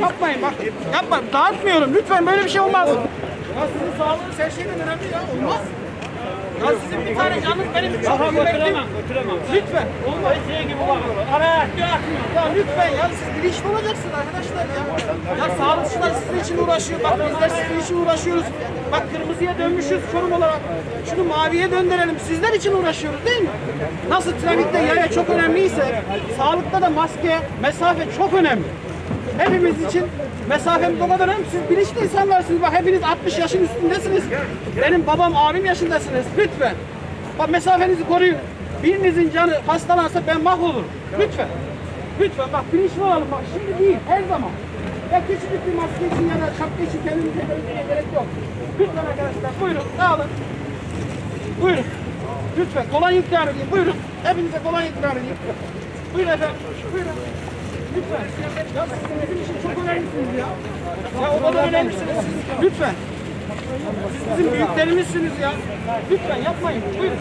Yapmayın bak. Yapmayın. Dağıtmıyorum. Lütfen böyle bir şey olmaz. Ya sizin sağlığınız her şeyden önemli ya. Olmaz. Ya sizin bir tane canınız benim için Aha götüremem, götüremem. Lütfen. Olmaz şey gibi bak. Araya atmıyor. Ya lütfen ya siz bilinçli olacaksınız arkadaşlar ya. Ya sağlıkçılar sizin için uğraşıyor. Bak bizler sizin için uğraşıyoruz. Bak kırmızıya dönmüşüz Çorum olarak. Şunu maviye döndürelim. Sizler için uğraşıyoruz değil mi? Nasıl trafikte yaya çok önemliyse sağlıkta da maske, mesafe çok önemli. Hepimiz için mesafemiz o kadar. Siz bilinçli insanlarsınız. Bak hepiniz 60 yaşın üstündesiniz. Benim babam, abim yaşındasınız. Lütfen. Bak mesafenizi koruyun. Birinizin canı hastalansa ben mahvolurum. Lütfen. Lütfen bak bilinçli olalım bak şimdi değil her zaman. Ya küçücük bir maske için ya da şapka için kendimize belirtmeye gerek yok. Lütfen arkadaşlar buyurun dağılın. Buyurun. Lütfen kolay ikram edeyim buyurun. Hepinize kolay ikram edeyim. Buyurun efendim. Buyurun. Lütfen. Ya siz bizim için çok önemlisiniz ya. Ya o kadar önemlisiniz. Lütfen. Siz bizim büyüklerimizsiniz ya. Lütfen yapmayın. Buyurun.